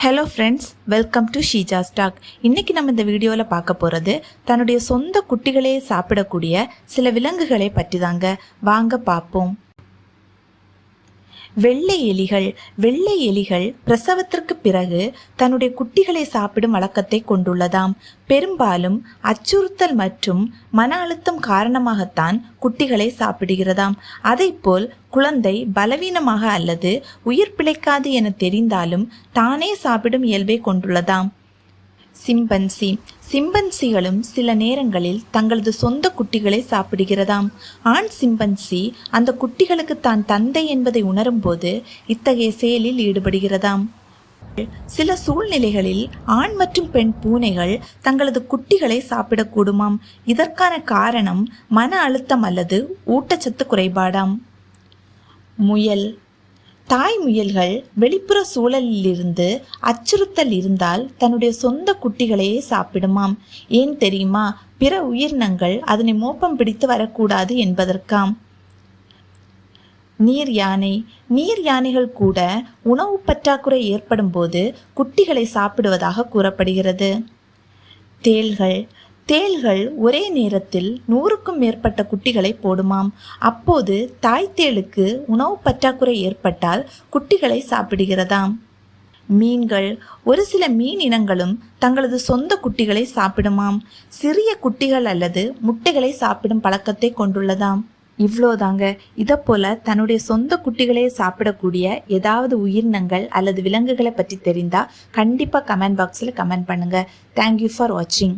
Hello friends welcome to Sheeja stock இன்னைக்கு நம்ம இந்த வீடியோவில் பார்க்க போகிறது தன்னுடைய சொந்த குட்டிகளே சாப்பிடக்கூடிய சில விலங்குகளை பற்றி தாங்க வாங்க பார்ப்போம். வெள்ளை எலிகள் வெள்ளை எலிகள் பிரசவத்திற்கு பிறகு தன்னுடைய குட்டிகளை சாப்பிடும் வழக்கத்தை கொண்டுள்ளதாம். பெரும்பாலும் அச்சுறுத்தல் மற்றும் மன அழுத்தம் காரணமாகத்தான் குட்டிகளை சாப்பிடுகிறதாம். அதைப்போல் குழந்தை பலவீனமாக அல்லது உயிர் பிழைக்காது என தெரிந்தாலும் தானே சாப்பிடும் இயல்பை கொண்டுள்ளதாம். சிம்பன்சி. சிம்பன்சிகளும் சில நேரங்களில் தங்களது சொந்த குட்டிகளை சாப்பிடுகிறதாம். ஆண் சிம்பன்சி அந்த குட்டிகளுக்கு தான் தந்தை என்பதை உணரும்போது இத்தகைய செயலில் ஈடுபடுகிறதாம். சில சூழ்நிலைகளில் ஆண் மற்றும் பெண் பூனைகள் தங்களது குட்டிகளை சாப்பிடக்கூடுமாம். இதற்கான காரணம் மன அழுத்தம் அல்லது ஊட்டச்சத்து குறைபாடாம். முயல். தாய் முயல்கள் வெளிப்புற சூழலிலிருந்து அச்சுறுத்தல் இருந்தால் தன்னுடைய சொந்த குட்டிகளையே சாப்பிடுமாம். ஏன் தெரியுமா? பிற உயிரினங்கள் அதனை மோப்பம் பிடித்து வரக்கூடாது என்பதற்காம். நீர் யானை. நீர் யானைகள் கூட உணவு பற்றாக்குறை ஏற்படும் போது குட்டிகளை சாப்பிடுவதாக கூறப்படுகிறது. தேள்கள். தேள்கள் ஒரே நேரத்தில் நூறுக்கும் மேற்பட்ட குட்டிகளை போடுமாம். அப்போது தாய் தேளுக்கு உணவு பற்றாக்குறை ஏற்பட்டால் குட்டிகளை சாப்பிடுகிறதாம். மீன்கள் ஒரு சில மீன் இனங்களும் தங்களது சொந்த குட்டிகளை சாப்பிடுமாம். சிறிய குட்டிகள் அல்லது முட்டைகளை சாப்பிடும் பழக்கத்தை கொண்டுள்ளதாம். இவ்வளோதாங்க. இதை போல் தன்னுடைய சொந்த குட்டிகளே சாப்பிடக்கூடிய ஏதாவது உயிரினங்கள் அல்லது விலங்குகளை பற்றி தெரிந்தால் கண்டிப்பாக கமெண்ட் பாக்ஸில் கமெண்ட் பண்ணுங்கள் தேங்க்யூ ஃபார் வாட்சிங்